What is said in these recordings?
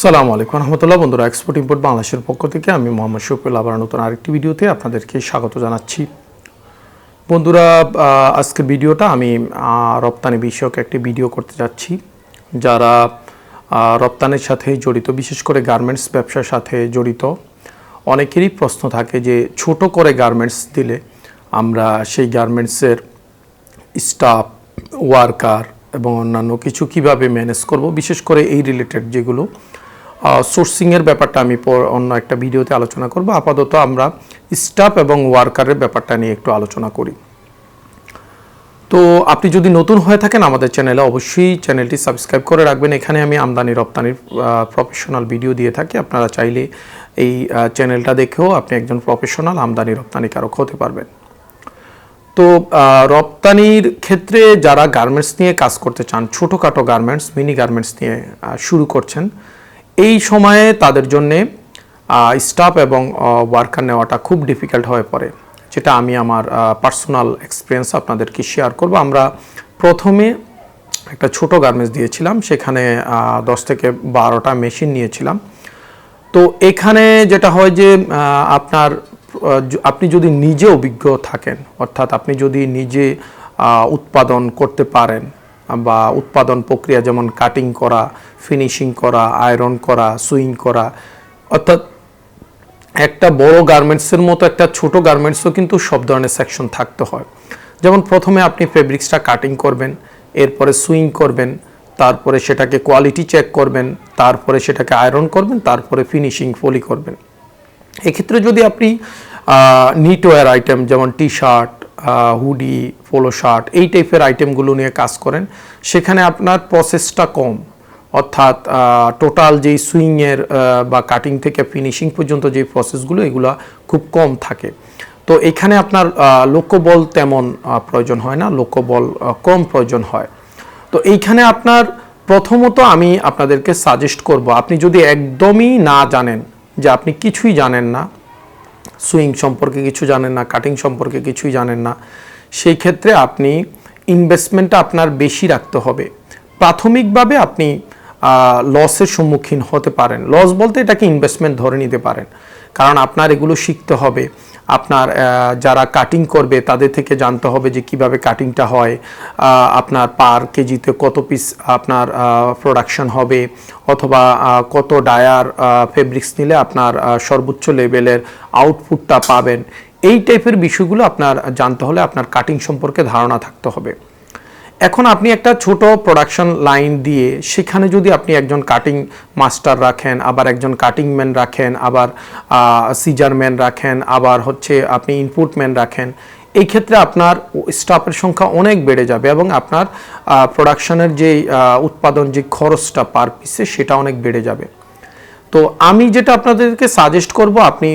সালামু আলাইকুম রহমতুল্লাহ। বন্ধুরা এক্সপোর্ট ইম্পোর্ট বাংলাদেশের পক্ষ থেকে আমি মোহাম্মদ শফিউল আবার নতুন আরেকটি ভিডিওতে আপনাদেরকে স্বাগত জানাচ্ছি। বন্ধুরা আজকের ভিডিওটা আমি রপ্তানি বিষয়ক একটি ভিডিও করতে যাচ্ছি, যারা রপ্তানির সাথে জড়িত, বিশেষ করে গার্মেন্টস ব্যবসার সাথে জড়িত, অনেকেরই প্রশ্ন থাকে যে ছোট করে গার্মেন্টস দিলে আমরা সেই গার্মেন্টসের স্টাফ ওয়ার্কার এবং অন্যান্য কিছু কীভাবে ম্যানেজ করব? বিশেষ করে এই রিলেটেড যেগুলো সোর্সিংয়ের ব্যাপারটা আমি অন্য একটা ভিডিওতে আলোচনা করব। আপাতত আমরা স্টাফ এবং ওয়ার্কারের ব্যাপারটা নিয়ে একটু আলোচনা করি। তো আপনি যদি নতুন হয়ে থাকেন আমাদের চ্যানেলে অবশ্যই চ্যানেলটি সাবস্ক্রাইব করে রাখবেন। এখানে আমি আমদানি রপ্তানির প্রফেশনাল ভিডিও দিয়ে থাকি। আপনারা চাইলে এই চ্যানেলটা দেখেও আপনি একজন প্রফেশনাল আমদানি রপ্তানিকারক হতে পারবেন। তো রপ্তানির ক্ষেত্রে যারা গার্মেন্টস নিয়ে কাজ করতে চান, ছোটোখাটো গার্মেন্টস মিনি গার্মেন্টস নিয়ে শুরু করছেন এই সময়ে তাদের জন্যে স্টাফ এবং ওয়ার্কার নেওয়াটা খুব ডিফিকাল্ট হয়ে পড়ে। যেটা আমি আমার পার্সোনাল এক্সপিরিয়েন্স আপনাদেরকে শেয়ার করব। আমরা প্রথমে একটা ছোট গার্মেন্টস দিয়েছিলাম, সেখানে দশ থেকে বারোটা মেশিন নিয়েছিলাম। তো এখানে যেটা হয় যে আপনার আপনি যদি নিজে অভিজ্ঞ থাকেন, অর্থাৎ আপনি যদি নিজে উৎপাদন করতে পারেন, বা উৎপাদন প্রক্রিয়া যেমন কাটিং করা ফিনিশিং করা আয়রন করা সুইং করা। অর্থাৎ একটা বড় গার্মেন্টসের মতো, একটা ছোট গার্মেন্টসও কিন্তু সব ধরনের সেকশন থাকতে হয়। যেমন প্রথমে আপনি ফেব্রিক্সটা কাটিং করবেন, এরপরে সুইং করবেন, তারপরে সেটাকে কোয়ালিটি চেক করবেন, তারপরে সেটাকে আয়রন করবেন, তারপরে ফিনিশিং ফলি করবেন। এক্ষেত্রে যদি আপনি নিটওয়্যার আইটেম যেমন T shirt hoodie polo shirt এই টাইপের আইটেমগুলো নিয়ে কাজ করেন, সেখানে আপনার প্রসেসটা কম। অর্থাৎ টোটাল যেই সুইংয়ের বা কাটিং থেকে ফিনিশিং পর্যন্ত যে প্রসেসগুলো এগুলো খুব কম থাকে। তো এখানে আপনার লোকবল তেমন প্রয়োজন হয় না, লোকবল কম প্রয়োজন হয়। তো এইখানে আপনার প্রথমত আমি আপনাদেরকে সাজেস্ট করব, আপনি যদি একদমই না জানেন যে আপনি কিছুই জানেন না সুইং সম্পর্কে কিছু জানেন না কাটিং সম্পর্কে কিছুই জানেন না, সেই ক্ষেত্রে আপনি ইনভেস্টমেন্টটা আপনার বেশি রাখতে হবে। প্রাথমিকভাবে আপনি লসের সম্মুখীন হতে পারেন। লস বলতে এটাকে ইনভেস্টমেন্ট ধরে নিতে পারেন। কারণ আপনার এগুলো শিখতে হবে। আপনার যারা কাটিং করবে, তাদের থেকে জানতে হবে যে কীভাবে কাটিংটা হয়। আপনার পার কেজিতে কত পিস আপনার প্রোডাকশন হবে। অথবা কত ডায়ার ফেব্রিক্স নিলে আপনার সর্বোচ্চ লেভেলের আউটপুটটা পাবেন। এই টাইপের বিষয়গুলো আপনার জানতে হলে আপনার কাটিং সম্পর্কে ধারণা থাকতে হবে। এখন আপনি একটা ছোট প্রোডাকশন লাইন দিয়ে সেখানে যদি আপনি একজন কাটিং মাস্টার রাখেন, আবার একজন কাটিং ম্যান রাখেন, আবার সিজার ম্যান রাখেন, আবার হচ্ছে আপনি ইনপুট ম্যান রাখেন, এই ক্ষেত্রে আপনার স্টাফের সংখ্যা অনেক বেড়ে যাবে এবং আপনার প্রোডাকশনের যে উৎপাদন যে খরচটা পার পিসে সেটা অনেক বেড়ে যাবে। তো আমি যেটা আপনাদেরকে সাজেস্ট করব, আপনি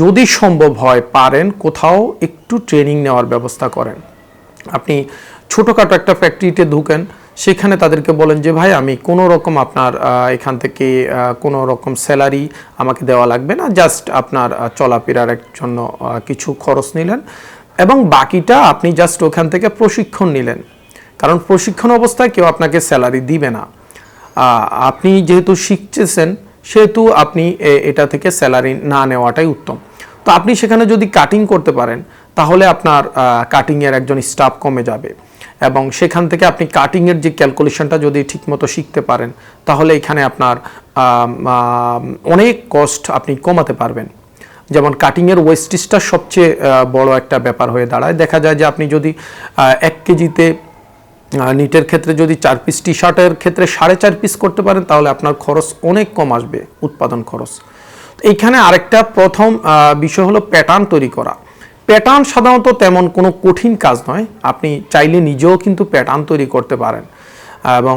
যদি সম্ভব হয় পারেন, কোথাও একটু ট্রেনিং নেওয়ার ব্যবস্থা করেন। আপনি ছোটোখাটো একটা ফ্যাক্টরিতে ঢুকেন, সেখানে তাদেরকে বলেন যে, ভাই, আমি কোনো রকম আপনার এখান থেকে কোনো রকম স্যালারি আমাকে দেওয়া লাগবে না জাস্ট আপনার চলাফেরার জন্য কিছু খরচ নিলেন এবং বাকিটা আপনি জাস্ট ওখান থেকে প্রশিক্ষণ নিলেন। কারণ প্রশিক্ষণ অবস্থায় কেউ আপনাকে স্যালারি দিবে না। আপনি যেহেতু শিখতেছেন, সেহেতু আপনি এটা থেকে স্যালারি না নেওয়াটাই উত্তম। তো আপনি সেখানে যদি কাটিং করতে পারেন, তাহলে আপনার কাটিংয়ের একজন স্টাফ কমে যাবে। এবং সেখান থেকে আপনি কাটিংয়ের যে ক্যালকুলেশনটা যদি ঠিকমতো শিখতে পারেন, তাহলে এখানে আপনার অনেক কস্ট আপনি কমাতে পারবেন। যেমন কাটিংয়ের ওয়েস্টেজটা সবচেয়ে বড় একটা ব্যাপার হয়ে দাঁড়ায়। দেখা যায় যে আপনি যদি এক কেজিতে নিটের ক্ষেত্রে যদি চার পিস টি শার্টের ক্ষেত্রে সাড়ে চার পিস করতে পারেন, তাহলে আপনার খরচ অনেক কম আসবে, উৎপাদন খরচ। এইখানে আরেকটা প্রথম বিষয় হলো প্যাটার্ন তৈরি করা। প্যাটার্ন সাধারণত তেমন কোনো কঠিন কাজ নয়। আপনি চাইলে নিজেও কিন্তু প্যাটার্ন তৈরি করতে পারেন। এবং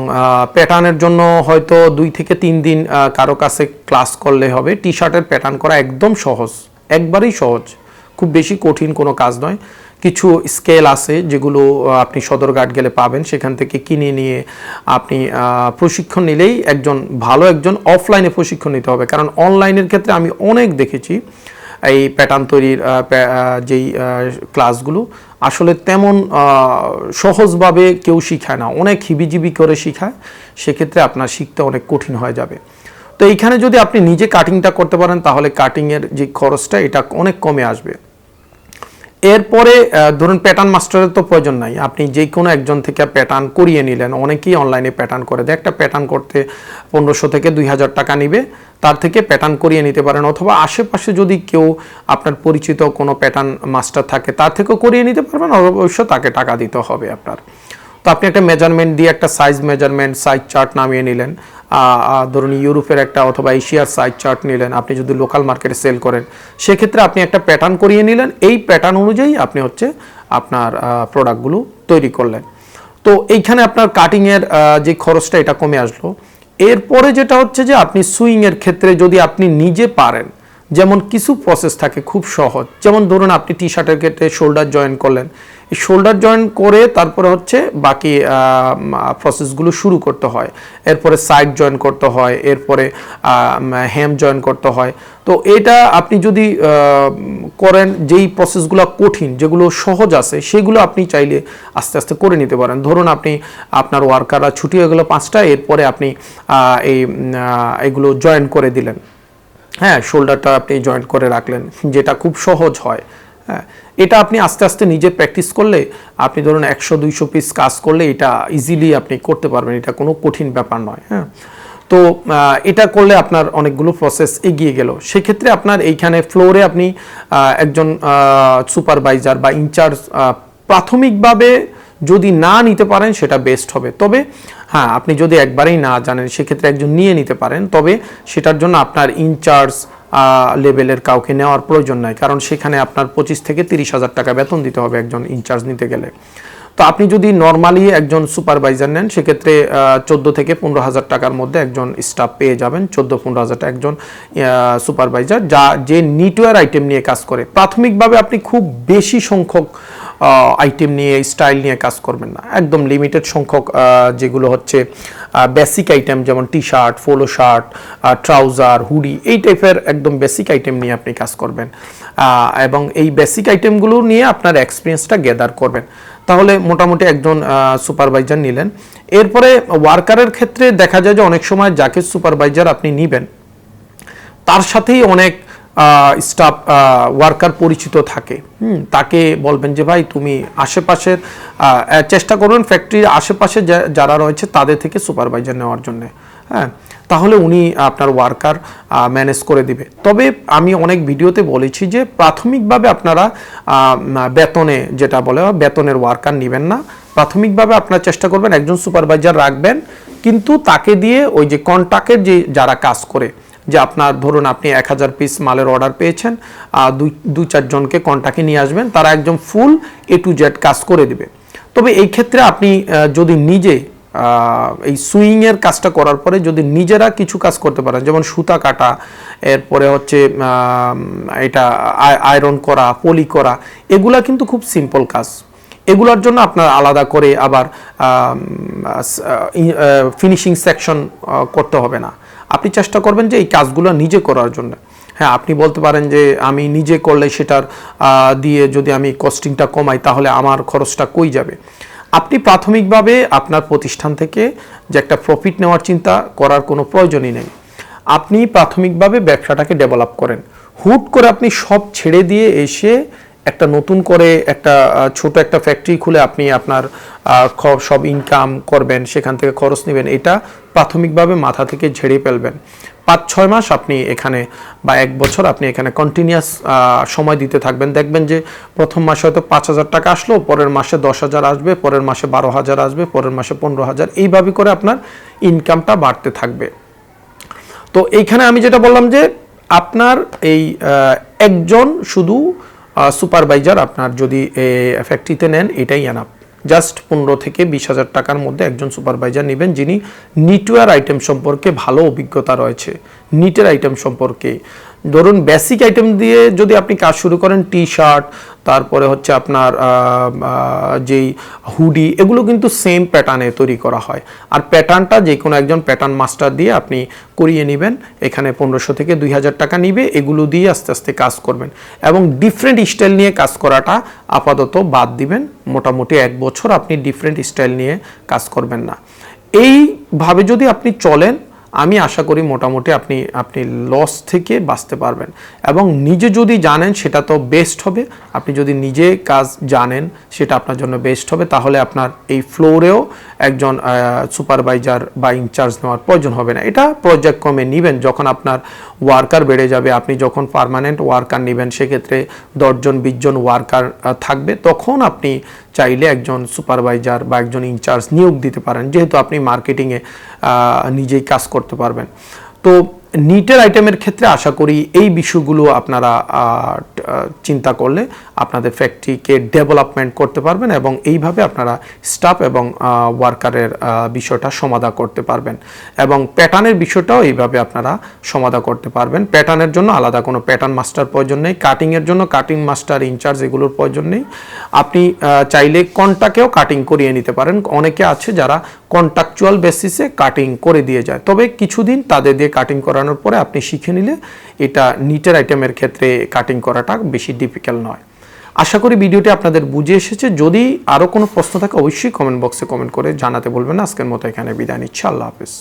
প্যাটার্নের জন্য হয়তো দুই থেকে তিন দিন কারও কাছে ক্লাস করলে হবে। টি শার্টের প্যাটার্ন করা একদম সহজ। একবারেই সহজ। খুব বেশি কঠিন কোনো কাজ নয়। কিছু স্কেল আছে যেগুলো আপনি সদরঘাট গেলে পাবেন। সেখান থেকে কিনে নিয়ে আপনি প্রশিক্ষণ নিলেই একজন, ভালো একজন অফলাইনে প্রশিক্ষণ নিতে হবে। কারণ অনলাইনের ক্ষেত্রে আমি অনেক দেখেছি এই প্যাটার্ন তৈরির যেই ক্লাসগুলো আসলে তেমন সহজভাবে কেউ শিখায় না। অনেক হিবিজিবি করে শিখায়, সেক্ষেত্রে আপনার শিখতে অনেক কঠিন হয়ে যাবে। তো এইখানে যদি আপনি নিজে কাটিংটা করতে পারেন, তাহলে কাটিংয়ের যে খরচটা, এটা অনেক কমে আসবে। এরপরে ধরুন প্যাটার্ন মাস্টারের তো প্রয়োজন নাই। আপনি যে কোনো একজন থেকে প্যাটার্ন করিয়ে নিলেন, অনেকেই অনলাইনে প্যাটার্ন করে দেয়। একটা প্যাটার্ন করতে পনেরোশো থেকে দুই হাজার টাকা নিবে, তার থেকে প্যাটার্ন করিয়ে নিতে পারেন। অথবা আশেপাশে যদি কেউ আপনার পরিচিত কোনো প্যাটার্ন মাস্টার থাকে, তার থেকেও করিয়ে নিতে পারবেন অবশ্য তাকে টাকা দিতে হবে আপনার। তো আপনি একটা মেজারমেন্ট দিয়ে একটা সাইজ মেজারমেন্ট সাইজ চার্ট নামিয়ে নিলেন। ধরুন ইউরোপের একটা অথবা এশিয়ার সাইজ চার্ট নিলেন, আপনি যদি লোকাল মার্কেটে সেল করেন, সেক্ষেত্রে আপনি একটা প্যাটার্ন করিয়ে নিলেন, এই প্যাটার্ন অনুযায়ী আপনি হচ্ছে আপনার প্রোডাক্টগুলো তৈরি করলেন। তো এইখানে আপনার কাটিংয়ের যে খরচটা এটা কমে আসলো। এরপরে যেটা হচ্ছে যে আপনি সুইংয়ের ক্ষেত্রে যদি আপনি নিজে পারেন, যেমন কিছু প্রসেস থাকে খুব সহজ, যেমন ধরুন আপনি টি শার্টের ক্ষেত্রে শোল্ডার জয়েন করলেন শোল্ডার জয়েন করে তারপরে হচ্ছে বাকি প্রসেসগুলো শুরু করতে হয়। এরপরে সাইড জয়েন করতে হয়, এরপরে হ্যাম জয়েন করতে হয়। তো এটা আপনি যদি করেন, যেই প্রসেসগুলো কঠিন, যেগুলো সহজ আছে, সেগুলো আপনি চাইলে আস্তে আস্তে করে নিতে পারেন। ধরুন আপনি, আপনার ওয়ার্কাররা ছুটি হয়ে গেলো পাঁচটা এরপরে আপনি এই এগুলো জয়েন করে দিলেন। হ্যাঁ শোল্ডারটা আপনি জয়েন্ট করে রাখলেন, যেটা খুব সহজ হয়। হ্যাঁ এটা আপনি আস্তে আস্তে নিজে প্র্যাকটিস করলে, আপনি ধরুন একশো, দুইশো পিস কাজ করলে এটা ইজিলি আপনি করতে পারবেন। এটা কোনো কঠিন ব্যাপার নয় হ্যাঁ। তো এটা করলে আপনার অনেকগুলো প্রসেস এগিয়ে গেল। সেক্ষেত্রে আপনার এইখানে ফ্লোরে আপনি একজন সুপারভাইজার বা ইনচার্জ প্রাথমিকভাবে যদি না নিতে পারেন, সেটা বেস্ট হবে। তবে হ্যাঁ আপনি যদি একবারেই না জানেন, সেক্ষেত্রে একজন নিয়ে নিতে পারেন। তবে সেটার জন্য আপনার ইনচার্জ লেভেলের কাউকে নেওয়ার প্রয়োজন নাই। কারণ সেখানে আপনার পঁচিশ থেকে তিরিশ হাজার টাকা বেতন দিতে হবে একজন ইনচার্জ নিতে গেলে। তো আপনি যদি নর্মালি একজন সুপারভাইজার নেন, সেক্ষেত্রে চোদ্দ থেকে পনেরো হাজার টাকার মধ্যে একজন স্টাফ পেয়ে যাবেন। চোদ্দ, পনেরো হাজার টাকা একজন সুপারভাইজার, যা, যে নিটওয়্যার আইটেম নিয়ে কাজ করে। প্রাথমিকভাবে আপনি খুব বেশি সংখ্যক আইটেম নিয়ে স্টাইল নিয়ে কাজ করবেন না। একদম লিমিটেড সংখ্যক যেগুলো হচ্ছে বেসিক আইটেম যেমন T shirt polo shirt trouser hoodie এই টাইপের একদম বেসিক আইটেম নিয়ে আপনি কাজ করবেন। এবং এই বেসিক আইটেমগুলো নিয়ে আপনার এক্সপিরিয়েন্সটা গ্যাদার করবেন। তাহলে মোটামুটি একজন সুপারভাইজার নিলেন। এরপরে ওয়ার্কারের ক্ষেত্রে দেখা যায় যে অনেক সময় যাকে সুপারভাইজার আপনি নিবেন, তার সাথেই অনেক স্টাফ ওয়ার্কার পরিচিত থাকে। হুম, তাকে বলবেন যে ভাই তুমি আশেপাশের চেষ্টা করবেন ফ্যাক্টরির আশেপাশে যারা রয়েছে তাদের থেকে সুপারভাইজার নেওয়ার জন্য। হ্যাঁ তাহলে উনি আপনার ওয়ার্কার ম্যানেজ করে দিবে। তবে আমি অনেক ভিডিওতে বলেছি যে প্রাথমিকভাবে আপনারা বেতনে যেটা বলে বেতনের ওয়ার্কার নেবেন না। প্রাথমিকভাবে আপনারা চেষ্টা করবেন একজন সুপারভাইজার রাখবেন। কিন্তু তাকে দিয়ে ওই যে কন্ট্রাক্টের যে যারা কাজ করে যে আপনার ধরুন আপনি এক হাজার পিস মালের অর্ডার পেয়েছেন আহ, দুই দুই চারজনকে কন্ট্যাক্টে নিয়ে আসবেন তারা একদম ফুল এ টু জেড কাজ করে দিবে। তবে এই ক্ষেত্রে আপনি যদি নিজে এই সুইংয়ের কাজটা করার পরে যদি নিজেরা কিছু কাজ করতে পারেন যেমন সুতা কাটা এরপরে হচ্ছে এটা আয়রন করা পলি করা এগুলা কিন্তু খুব সিম্পল কাজ। এগুলোর জন্য আপনার আলাদা করে আবার ফিনিশিং সেকশন করতে হবে না। আপনি চেষ্টা করবেন যে এই কাজগুলো নিজে করার জন্য। হ্যাঁ আপনি বলতে পারেন যে আমি নিজে করলে সেটার দিয়ে যদি আমি কস্টিংটা কমাই তাহলে আমার খরচটা কই যাবে? আপনি প্রাথমিকভাবে আপনার প্রতিষ্ঠান থেকে যে একটা প্রফিট নেওয়ার চিন্তা করার কোনো প্রয়োজনই নেই। আপনি প্রাথমিকভাবে ব্যবসাটাকে ডেভেলপ করেন। হুট করে আপনি সব ছেড়ে দিয়ে এসে একটা নতুন করে একটা ছোট একটা ফ্যাক্টরি খুলে আপনি আপনার সব ইনকাম করবেন, সেখান থেকে খরচ নেবেন, এটা প্রাথমিকভাবে মাথা থেকে ঝেড়ে ফেলবেন। পাঁচ, ছয় মাস আপনি এখানে বা এক বছর আপনি এখানে কন্টিনিউয়াস সময় দিতে থাকবেন। দেখবেন যে প্রথম মাসে হয়তো পাঁচ হাজার টাকা আসলো, পরের মাসে দশ হাজার আসবে, পরের মাসে বারো হাজার আসবে, পরের মাসে পনেরো হাজার, এইভাবে করে আপনার ইনকামটা বাড়তে থাকবে। তো এইখানে আমি যেটা বললাম যে, আপনার এই একজন শুধু সুপারভাইজার আপনার যদি ফ্যাক্টরিতে নেন, এটাই এনাফ জাস্ট পনেরো থেকে বিশ হাজার টাকার মধ্যে একজন সুপারভাইজার নেবেন যিনি নিটওয়ার আইটেম সম্পর্কে ভালো অভিজ্ঞতা রয়েছে। নিটের আইটেম সম্পর্কে। ধরুন বেসিক আইটেম দিয়ে যদি আপনি কাজ শুরু করেন টি শার্ট তারপরে হচ্ছে আপনার যেই হুডি এগুলো কিন্তু সেম প্যাটার্নে তৈরি করা হয়। আর প্যাটার্নটা যে কোনো একজন প্যাটার্ন মাস্টার দিয়ে আপনি করিয়ে নেবেন। এখানে পনেরোশো থেকে দুই হাজার টাকা নিবে, এগুলো দিয়ে আস্তে আস্তে কাজ করবেন। এবং ডিফারেন্ট স্টাইল নিয়ে কাজ করাটা আপাতত বাদ দিবেন। মোটামুটি এক বছর আপনি ডিফারেন্ট স্টাইল নিয়ে কাজ করবেন না। এইভাবে যদি আপনি চলেন আমি আশা করি মোটামুটি আপনি আপনি লস থেকে বাঁচতে পারবেন। এবং নিজে যদি জানেন সেটা তো বেস্ট হবে, আপনি যদি নিজে কাজ জানেন সেটা আপনার জন্য বেস্ট হবে, তাহলে আপনার এই ফ্লোরেও একজন সুপারভাইজার বা ইনচার্জ নেওয়ার প্রয়োজন হবে না। এটা পর্যায়ক্রমে নেবেন, যখন আপনার ওয়ার্কার বেড়ে যাবে, আপনি যখন পার্মানেন্ট ওয়ার্কার নেবেন, সেক্ষেত্রে দশজন, বিশজন ওয়ার্কার থাকবে, তখন আপনি চাইলে একজন সুপারভাইজার বা একজন ইনচার্জ নিয়োগ দিতে পারেন। যেহেতু আপনি মার্কেটিংয়ে নিজেই কাজ করতে পারবেন। তো নিটের আইটেমের ক্ষেত্রে আশা করি এই বিষয়গুলো আপনারা চিন্তা করলে আপনাদের ফ্যাক্টরিকে ডেভেলপমেন্ট করতে পারবেন এবং এইভাবে আপনারা স্টাফ এবং ওয়ার্কারের বিষয়টা সমাধা করতে পারবেন। এবং প্যাটার্নের বিষয়টাও এইভাবে আপনারা সমাধা করতে পারবেন। প্যাটার্নের জন্য আলাদা কোনো প্যাটার্ন মাস্টার প্রয়োজন নেই। কাটিংয়ের জন্য কাটিং মাস্টার ইনচার্জ এগুলোর প্রয়োজন নেই। আপনি চাইলে কন্টাকেও কাটিং করিয়ে নিতে পারেন। অনেকে আছে যারা কন্ট্রাকচুয়াল বেসিসে কাটিং করে দিয়ে যায়। তবে কিছুদিন তাদের দিয়ে কাটিং করানোর পরে আপনি শিখে নিলে এটা নিটের আইটেমের ক্ষেত্রে কাটিং করাটা বেশি ডিফিকাল্ট নয়। আশা করি ভিডিওটি আপনাদের বুঝে এসেছে। যদি আরও কোনো প্রশ্ন থাকে, অবশ্যই কমেন্ট বক্সে কমেন্ট করে জানাতে বলবেন। আজকের মতো এখানে বিদায় নিচ্ছি। আল্লাহ হাফিজ।